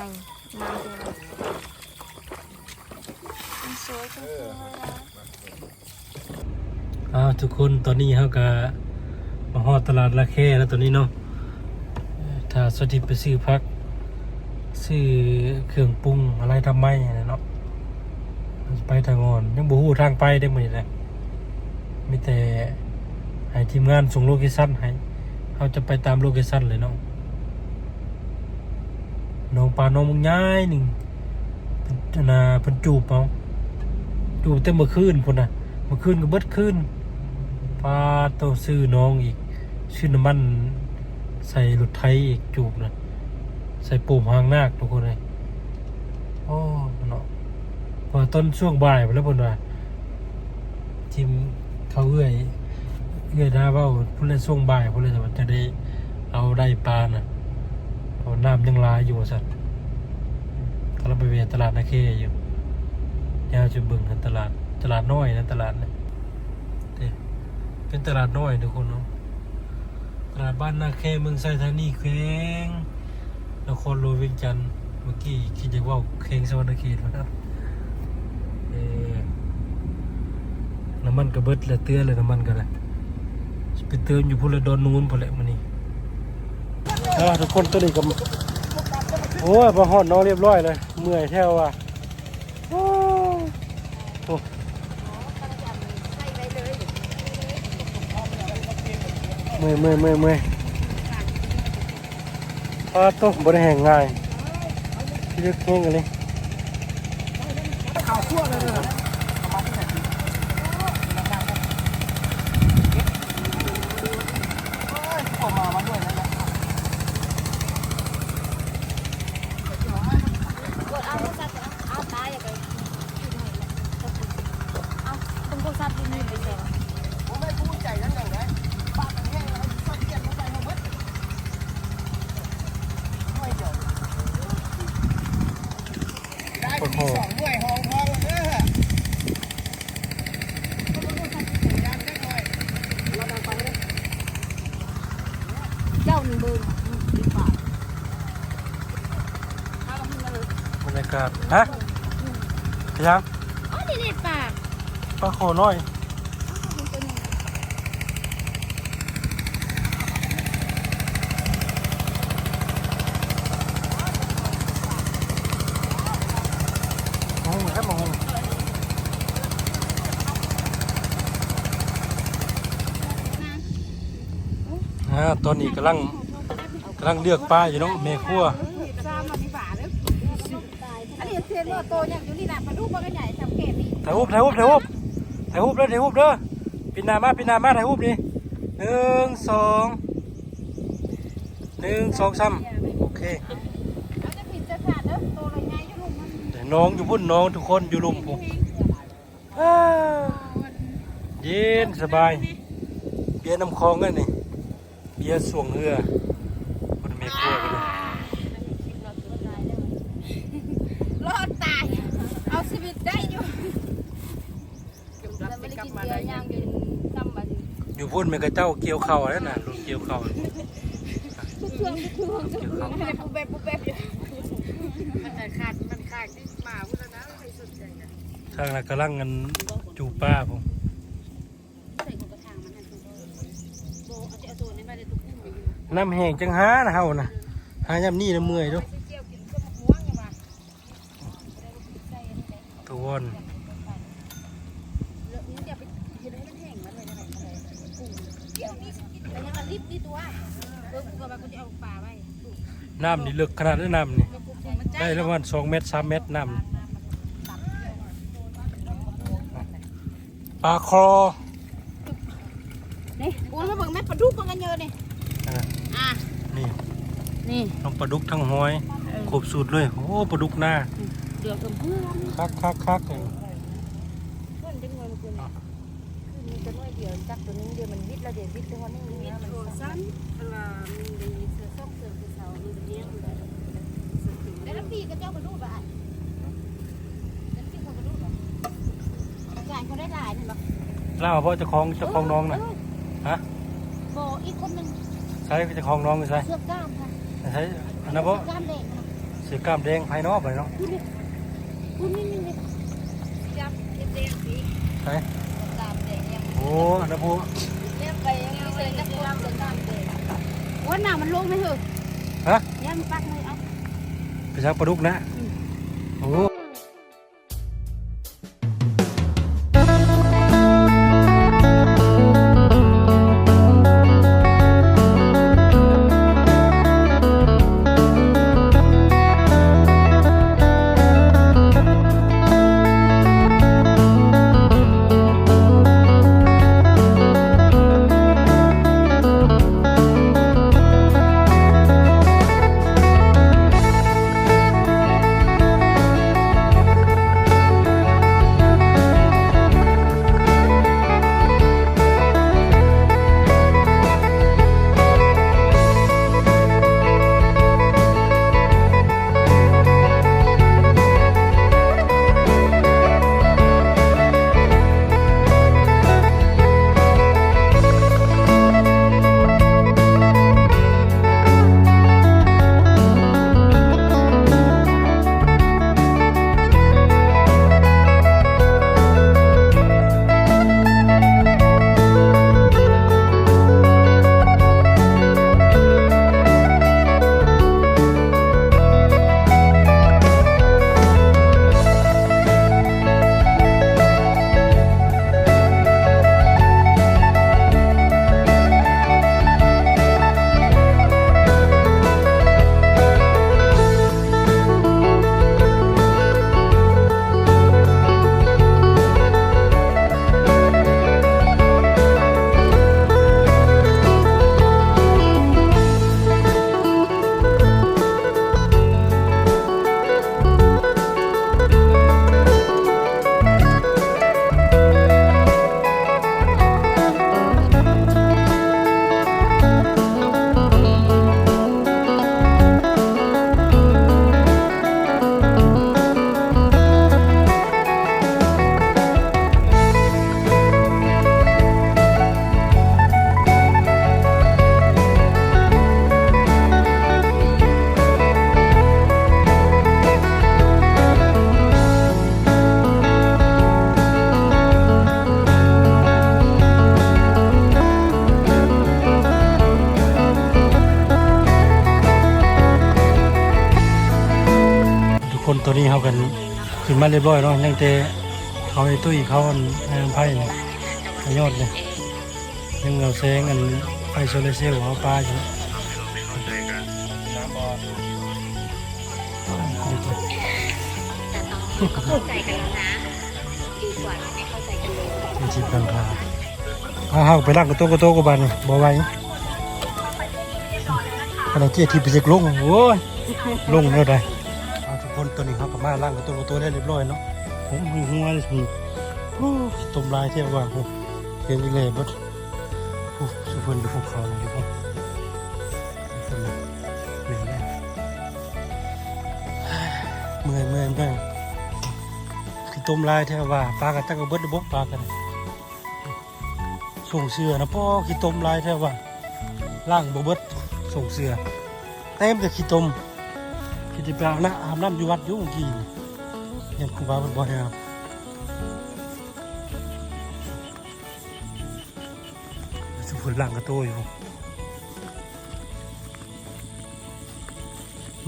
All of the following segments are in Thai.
ญ่น้ำเลยมันสวยจังเลยอ้าวทุกคนตอนนี้เขาก็มาฮอดตลาดละแค่แล้วตอนนี้เนาะถ้าสถิตไปซื้อพัก ซื้อเครื่องปรุงอะไรทำไมเนี่เนาะไปทางอ่อนยังบ่ฮู้ทางไปได้หมื้อนแหละมีแต่ให้ทีมงานส่งโลเคชั่นให้เขาจะไปตามโลเคชั่นเลยเนาะ น้องปลาน้องมึงย้ายหนึ่งเพิ่นน่ะเพิ่นจูบเอาจูบแต่เมื่อคืนพุ่นน่ะเมื่อคืนก็เบิดคืนปลาโตซื้อน้องอีกซื้อน้ำมันใส่รถไถอีกจูบนะใส่ปุ่มหางนาคทุกคนเลยโอ้เนาะพอต้นช่วงบ่ายไปแล้วพนว่าทีมเขาเอื้อยเอื้อยได้ว่าพุ่นเลยช่วงบ่ายพุ่นเลยจะได้เอาได้ปลาน่ะ เพราะน้ำยังลายอยู่สัตว์ถ้าเราไปเวียนตลาดนาเคอยู่ยาวจะบิ่งกันตลาด ตลาดน้อยนะตลาดเนี่ยเด้เป็นตลาดน้อยทุกคนเนาะ ตลาดบ้านนาเคเมืองไซธานีแขวงนครหลวงเวียงจันทร์เมื่อกี้คิดจะว่าเคงสวรรณเขตนะครับเอ่อน้ำมันกระเบิดและเตือนเลยน้ำมันกันเลยสิไปเติมอยู่พุ่นละดอนนูนพุ่นแหละมัน นี่อ่าทุกคนตัวนี้ก็โอ้ยพอหอดน้องเรียบร้อยเลย เมื่อยแท้ว่ะโอ้เมื่อยเมื่อยเมื่อยเมื่อยปลาโตบริแห่งง่ายที่เล็กเงี้ยกันเลยกดเอาโทรศัพท์เอาตายอย่าไปเอาต้องโทรศัพท์ดูนี่ไปแซว โอ้โหเจ้าหนึ่งเบอร์ดีกว่าเอาลงมาเลยบรรยากาศฮะยังอ๋อนี่เด็ดปากปลาโขน้อยโอ้โหแค่มองอ่าตอนนี้กำลังกำลังเลือกปลาอยู่เนาะเมครัวซ้ำมันนี่บาเด้ออันนี้เทียนว่าโตอย่างอยู่นี่น่ะมาดูบ่กันใหญ่ทำเกตนี่ถ่ายรูปถ่ายรูปถ่ายรูปถ่ายรูปเด้อถ่ายรูปเด้อปินหนามาปินหนามาถ่ายรูปดิหนึ่งสองหนึ่งสองสามโอเคเอาจะผิดจะขาดเด้อโตเลยไงอยู่ลุงมันเดี๋ยวน้องอยู่พุ่นน้องทุกคนอยู่ลุมผมอ้าวเย็นสบายเบียร์น้ำคลองกันนี่ เบียร์สวงเรือคนเมฆัวกันเลยรอดตาย เอาชีวิตได้อยู่แล้วไม่ได้กินเบียร์ย่างกินจำบัดอยู่พุ่นเมกะเจ้าเกี่ยวเข่าแล้วน่ะลุงเกี่ยวเข่าทุกเครื่องทุกเครื่องเกี่ยวเข่ามันปูเบบปูเบบอยู่มันขาดมันขาดที่มาพุ่นแล้วนะไม่สนใจนะทางนั้นกำลังกันจูป้าผม ใส่กระถางมันนั่นโบเอาจะเอาตัวนี้มาได้ทุกคู่อยู่ น้ำแห้งจังหานะเฮานะหายามนี่นะเมื่อยเด้วยเจียวกินก็มะม่วงอย่างว่าตัวอนเรื่องนี้อย่าไปเห็นให้มันแห้งมาเลยนะปูเดี๋ยวนี้แต่ยังรีบนี่ตัวน้ำนี่ลึกขนาดนั้น้ำนี่ได้ประมาณสองเมตรสามเมตรน้ำปลาคอนี่กูมาเบิ่งแม่ปลาดุกมันกันเยอะนี่ อะอะนี่นี่น้องปลาดุกทั้งห้อยครบสูตรเลยโอ้ปลาดุกหน้าเดือดกับเพื่อนคักคักคักเลยเพื่อนจังเงินคุณมีตัวน้อยเดียวจักตัวนึงเดียวมันวิทย์ละเดียววิทย์ตัวนึงนี่มันสั้นเวลามีเสือส้มเสือเสามันจะเลี้ยงแล้วพี่ก็เจ้ากระดูดอะแล้วพี่คนกระดูดอะจ่ายเขาได้หลายนี่หรอเล่าเพราะเจะคลองเจะคลองน้องน่ะฮะโบอีกคนนึงใช่เจะคลองน้องใช่เสื้อกล้ามค่ะใช่อันนั้นเพราะกล้ามเด็กใสีกล้ามแดงภายนอกไปเนาะพูดนี่นี่นี่จับเด็กๆสิไหนตามเด็กยังโอ้อันนะพูเรียกไปยังไม่เคยจับตัวจะตามเด็กว่าหน้ามันลงไหมเหรอฮะยังปักมือเอาไปชักปลาดุกนะโอ้ มาเรียบร้อยเนาะยังแต่เขาไอ้ตุ้ยเขาอันไอ้อันไผ่เนี่ยไอ้ยอดเนี่ยยังเอาแสงอันไฟโซลาร์เซลล์เขาปลาอยู่เข้าใจกันแล้วนะดีกว่าไม่เข้าใจกันเลยเป็นจีบกันพาเอาเฮาไปล้างกระโตกกระโตกกบานนี่บ่ไหวขณะที่ที่ไปสิกลงโอ้ยลงแล้วได้เอาทุก คนตัวนี้เขาก็มาล้างกระโตกกระโตได้เรียบร้อยเนาะผมหัวหัวเลยผมต้มลายเที่ยวว่าผมเห็นอีเลยบดโอ้สุพรรณดูภูเขาเลยทุกคนสุพรรณเหนื่อยแล้วเมื่อยเมื่อยเมื่อยคือต้มลายเที่ยวว่าปลากันตั้งกระเบิดระบบปลากันส่งเสือนะพ่อขี้ต้มลายแท้ว่าล่างบเบิดส่งเสือเต็มแต่ขี้ตม ขี้ที่ไปอาบน้ำอาบน้ำอยู่วัดอยุ่งกี่เห็นครูบาเป็นบ่อยครับสุพรรณล่างกระโตอยู่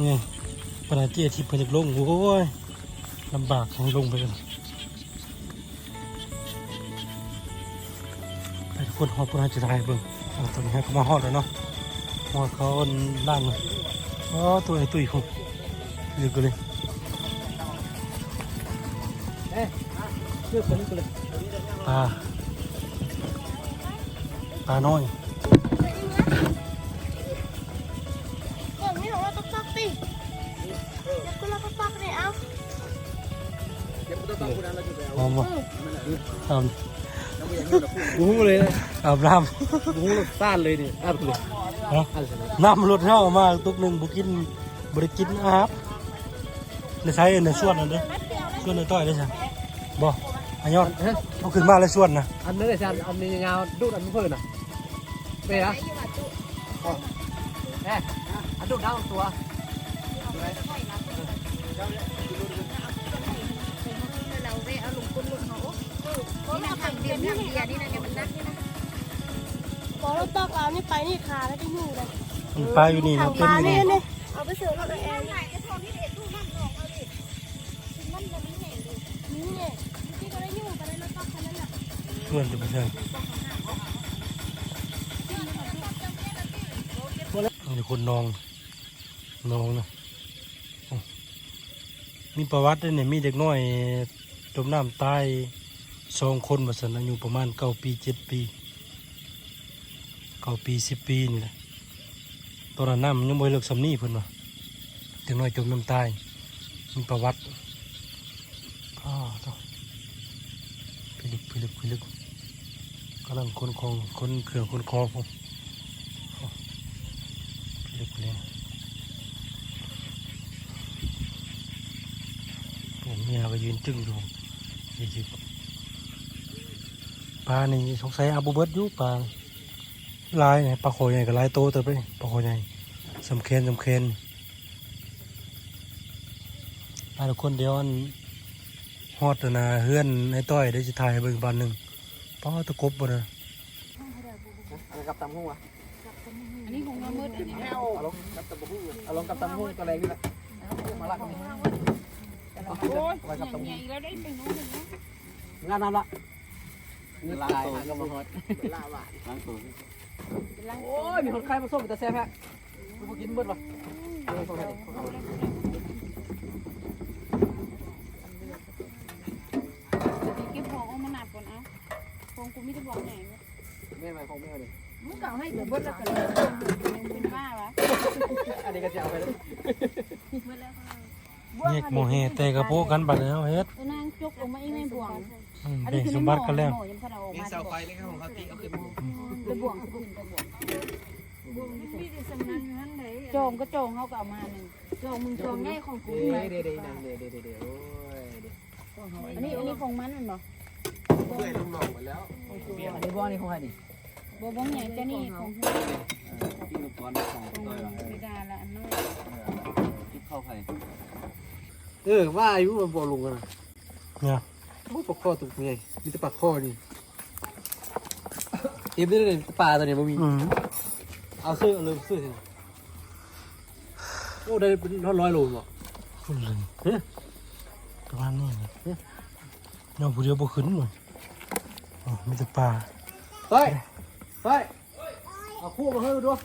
นี่ปนาเจียที่เพิ่นจะลงโอ้ยลำบากของลงไปกันไปทุกคนฮอดปุ่นหาจะได้เบิ่งตอนนี้ให้เขามาฮอดแล้วเนาะฮอดเขาล่างเลยอ๋อตัวไอ้ตุ้ยคง อยู่กันเลยปลาปลาน้อยก่อนไม่หรอกว่าต้องปักติเดี๋ยวก็เราต้องปักเนี่ยเอาหอมบ่อาบบูฮูเลยนะอาบน้บูฮูรสซ่านเลยนี่อัดเลยำฮะอัดเลยน้ำรดเท่ามาตุกหนึ่งบุกินบริกินอาบ ในใช้ในส่วนนั่นเด้อส่วนในต้อยได้ใช่บ่อันยอดฮะเอาขึ้นมาเลยส่วนนะอันนั้นเลยชันอันนี้ยาวดูดอันนี้เพิ่นอะเป๊ะอ๋อเอ๊ะอันดูดดาวตัวเราไปเอาลงก้นลงเขานี่นะทางเดียวทางเดียวนี่นะเนี่ยมันนักนี่นะพอเราตอกเรานี่ไปนี่ขาแล้วจะอยู่เลยมีปลาอยู่นี่ทาเนาะงเต็ปมลาอยู่นี่นี่นี่เอาไปเสิร์ฟเราเอง เพื่อนจะไปเชิญมีคนนองนองนะมีประวัติด้วยเนี่ยมีเด็กน้อยจมน้ำตายสองคนมาสันอายุประมาณเก้าปีเจ็ดปีเก้าปีสิบปีนี่แหละตอนนั้นน้ำยังไม่เลิกสำนีเพิ่นว่าเด็กน้อยจมน้ำตายมีประวัติอ้าวต้องพิลึกพิลึกพิลึกกำลังคนของคนเครื่อคนคอผมพิลึกพิลึกผมเมียไปยืนจึ้งอยู่ยี่สิบปลานี่สงสัยอาบูเบิร์ตอยู่ปลาลายเนี่ยปลาโขยใหญ่กับลายโตเติบไปปลาโขยใหญ่สำเคนสำเคนปลาคนเดียวอันฮอดนาเฮือนไอ้ต้อยได้จะถ่ายเบิ่งบานหนึ่ง ป้าตะกบบ่นะอะไรกับตำหุ้งอะอันนี้คงมามืดอันนี้เอาลงกับตำหุ้งเอาลงกับตำหุ้งตัวแรงนี่แหละมาละกันนี่ไปกับตำหุ้งแล้วได้ไปนู้นงานน้ำละเงินลายหางกับมาฮอดล้างตัวโอ้ยมีคนไข้มาส่งแต่แซ่บฮะกูกินเบิดวะเออส่งให้ดิเอาเลย เก็บของเอามาหนับก่อนเอา ของกูไม่ได้บอกไหนแม่ไม่ของแม่เลยมึงเก่าให้กูเบิดแล้วกันเป็นบ้าวะอันนี้ก็จะเอาไปเลยแยกโมเฮแต่กระโปงกันบัดแล้วเฮ็ดตัวนางจกลงมาอีไม่บ่วงอืมอันแบ่นี้งคือสมบัติกันแล้วหมอยังพอเราออกมาเสาไฟนี่ของเขาตีเอาขึ้นไปบ่วงขึ้นไปบ่วงโจงก็โจงเขาก็เอามาหนึ่งโจงมึงโจงง่ายของกูเด้เด้เด้นั่งเด้เด้เด้เด้โอ้ยเด้อันนี้อันนี้ของมันมันบ่ เพื่อนลุงหลงไปแล้วอันนี้บ้านนี่ของใครนี่บ่บ้องใหญ่จะนี่ของกินลูกบอลของตัวเหรอไม่ได้ละอันน้อยคิดเข้าใครเออว่าอายุมันบ่ลงกันนะเนี่ยโอ้ปลาข้อตุกไงมีแต่ปลาข้อนี่เอ็มได้เลยปลาตัวนี้มันมีอืมเอาซื้อเอาเลยซื้อเถอะโอ้ได้เป็นร้อยโลบ่พูดเลยเฮ้ยประมาณนี้นะน้องผู้เดียวบ่ขึ้นหน่อย อ๋อมีแต่ปลาเฮ้ย เฮ้ย เอาคู่มาให้ดูด้วย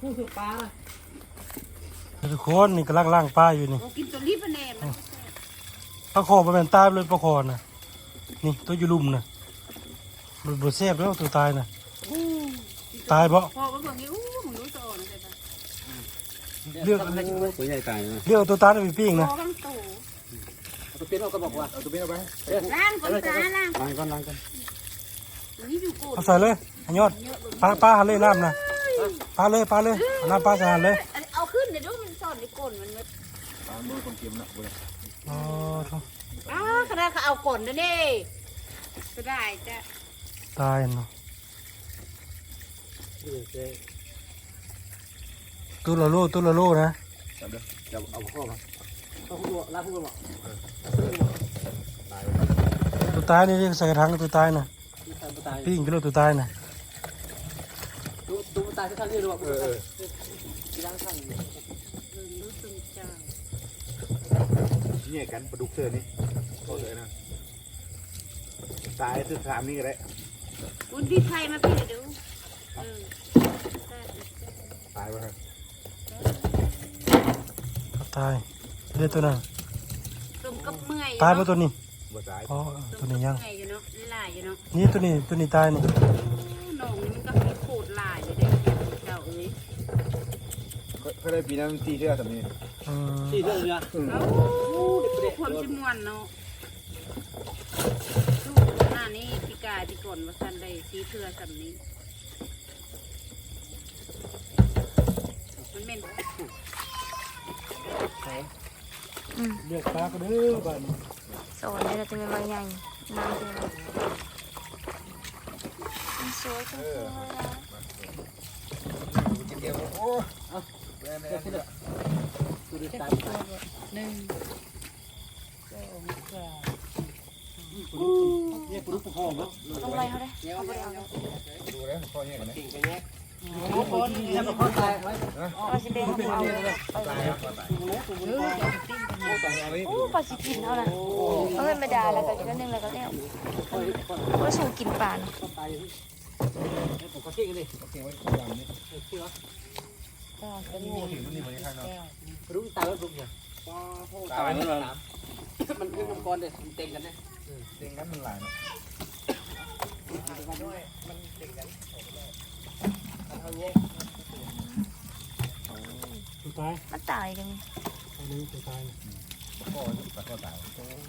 คู่สืบปลานะทุกคนนี่กำลังล่างปลาอยู่นี่ กินตัวรีบแน่มันปลาคอบ่แม่นตายเลยปลาคอน่ะนี่ตัวอยู่ลุมน่ะมันบ่แซ่บแล้วตัวตายน่ะตายบ่พอก็บอกงี้อู้มึงรู้ตัวนะใช่ปะเลือกตัวใหญ่ตายนะเลือกเอาตัวตายไปปิ้งพนะอกันโต ตัวเป็นเอากระบอกว่าตัวเป็นเอาไปเอ๊ะล้างก่อนจ้าล้างล้างก่อนล้างก่อนตัวนี้อยู่โกดเอาใส่เลยอันยอดปลาปลาหันเลยน้ำนะปลาเลยปลาเลยเอาน้ำปลาใส่หันเลย เอาขึ้นเดี๋ยวดูมันซ่อนในก้นมันไว้อ๋อโถ่อ้าขนาดเขาเอาก้นนะเด้ก็ได้จ้ะตายเนาะตัวละโลตัวละโลนะจะเอาข้อมาเอาคู่ล้างคู่กันบ่ ตัวตายนี่ใส่กระถางตัวตายนะตายปิ้งกิโลตัวตายนะตัวตัวตายข้างนี้ด้วยเออเออล้างข้างรู้สึกจ้าเนี่ยกันปลาดุกเสือนี่โคตรเลยนะตายคือสามนี่ก็ได้อุ้ยพี่ไทยมาพี่เดี๋ยวตายไปครับตาย เลือดตัวนั้นสมกับเมื่อยตายไปตัวนี้บ่ตายอ๋อตัวนี้ยัง เมื่อยอยู่เนาะหลายอยู่เนาะนี่ตัวนี้ตัวนี้ตายนี่น้องนี่มันก็มีโคตรหลายอยู่เด้เจ้าเอ้ยเขาได้ปีนั้นตีเชือกแบบนี้อืมที่เรื่องเนี้ยเอ้าความจิมวนเนาะลูกหน้านี่พี่กายพี่ก่อนว่าสันได้สีเทือสันนี้ มันเป็น เลือกปลาก็เด้อบ้านสอนเลยจะเป็นใบใหญ่น้ำเลยสวยจังเลยกินเดียวโอ้เดี๋ยวที่เด้อตัวนี้ตายหนึ่งสองสามเนี่ยปลุกปลุกห้องเนาะเอาไปเขาได้เนี่ยเอาไปเอาดูแล้วพ่อเนี่ยกันนะกิ่งไปแยกโอ้โหเนี่ยมันคนตายไว้ปลาสิเบงเอาตายครับตายเออจะติ้นโอ้ตายอะไรโอ้ปลาสิกินเอานะเอาเงินมาด่าแล้วก็อีกนิดนึงแล้วก็แล้วก็สูกินปลาเนาะตายมันเคไว้ดำนี่ทิ้งเหรอก็เป็นโอ้ถึงมันนี่มันยังไงเนาะปลุกตายแล้วปลุกเนี่ยตายมันเลยมันคือมังกรเลยมันเต็งกันเนี่ยเต็งกันมันหลายเนาะตัวตายมันตายกันอันนี้ตัวตายพ่อปลาก็ตาย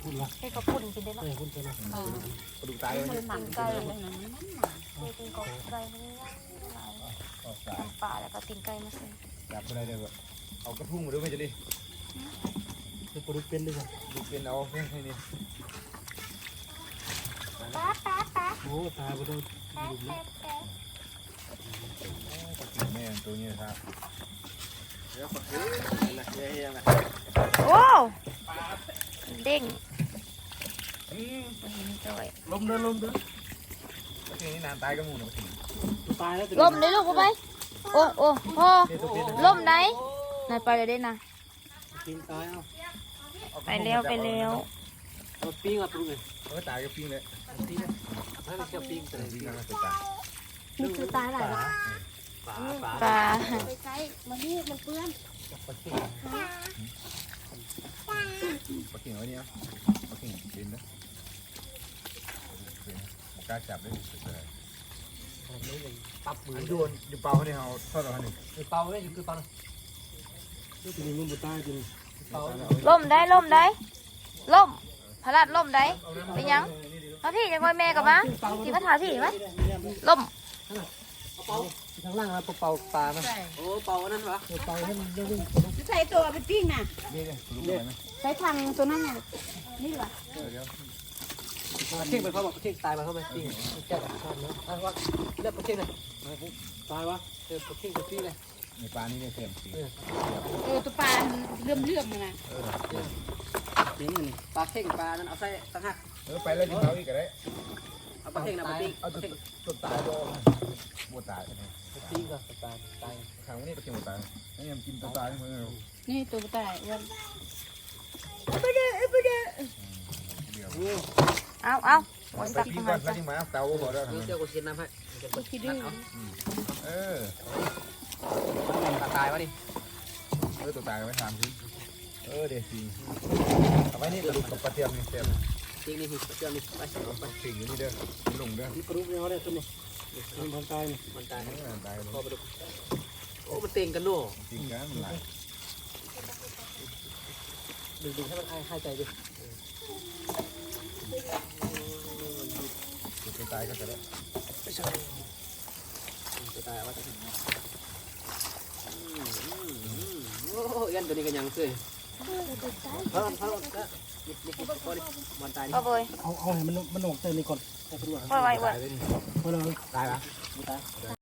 คุณละให้เขาปุ่นกินได้เนาะใช่คุณจะนะปลาดุกตายเลยมันหนังไก่เลยคือเป็นกอกไก่มันย่างหลายก็ตายปลาแล้วก็ตีนไก่มาใส่จับอะไรเดี๋ยวเอากระทุ่งมาด้วยไหมจะดิเป็นปลุกเป็นด้วยกันดูเป็นเอาแค่นี้ป๊าป๊าป๊าโอ้ตายไปโดนแป๊บแป๊บ แป๊บแม่ตัวนี้ครับเดี๋ยวขอซื้อนะเฮียนะโอ้เด้งด้วยล้มเด้อล้มเด้อประเทศนี้นานตายก็มูนะประเทศตัวตายแล้วล่มได้ลูกไปโอ้โอ้พ่อล่มไหนนายไปเลยได้นะกินตายเอาไปแล้วไปแล้วเอาปิ้งอะปลุกเลยเออตายก็ปิ้งเลยปิ้งให้มันแค่ปิ้งแต่ปิ้ปิ้งงแล้วก็ตาย นี่คือตายหลายปลาปลาปลาไปใช้มันนี่มันเปื้อนปลาเข่งไว้เนี่ยปลาเข่งเป็นนะกล้าจับได้สุดเลยปับมืออันโยนอยู่เป่าเนี่ยเอาทอดเอาหนึ่งคือเป่าเลยคือเป่าจริงมันบ่ตายจริงเป่าล่มได้ล่มได้ล่มพลัดล่มได้เป็นยังมาพี่ยังไงแม่กับมาพี่มาถามพี่ไหมล่ม เป่าข้างล่างแล้วเป่าปลาไหมโอ้เป่านั่นวะเป่าให้มันเรื่องใส่ตัวไปปิ้งน่ะนี่เลยรู้ไหมใช้ทางตัวนั้นน่ะนี่เหรอเดี๋ยวเข่งไปเขาบอกเข่งตายมาเขาไหมปิ้งแก้ข้ามนะอะว่าเลือกเข่งเลยตายวะเออเข่งกับปิ้งเลยในปลานี่เนี่ยเต็มสีเออตัวปลาเลื่อมเลื่อมๆน่ะปิ้งนี่ปลาเข่งปลานั้นเอาใส่ตั้งหักเออไปแล้วจิ้มเขาอีกก็ได้ ปลาเข่งนะปลาปิ้งเอาจุดจุดตายโดนบัวตายปิ้งก็ตายตายครั้งนี้ปลาเข่งบัวตายนี่ยังกินตัวตายมือนี่ตัวตายวันเดียวเอาเอาหมดไปตักปิ้งทำไมก่อนแล้วจ้ะจิ้มมาเตาบ่ได้เดี๋ยวเจ้ากูเชียนน้ำให้คิดดื้อเออปลาตายวะนี่เออตัวตายไว้สามชิ้นเออเดี๋ยวสิเอาไว้นี่กระดูกกับปลาเทียมนี่เต็ม ปิ้งนี่เชื่อมนี่ไปเอาไปสิ่งนี้เด้อลงเด้อนี่ปลุกเนี่ยเขาได้ตัวนี้มันพันตายนี่มันตายตายพอไปดูโอ้มันเต็งกันโน่จริงกันหลายดึงดึงให้มันหายใจดิตัวตายก็จะได้ไม่ใช่จะตายว่าจะโอ้ยันตัวนี้กันยังเลยพร้อมพร้อมแล้วนี่นี่พอดิมั เอาเอาไปเอาเอาให้มันมันออกเตอร์นี่ก่อนให้เป็นว่าปล่อยไว้ตายเลยนี่เพราะเราตายปะมันตาย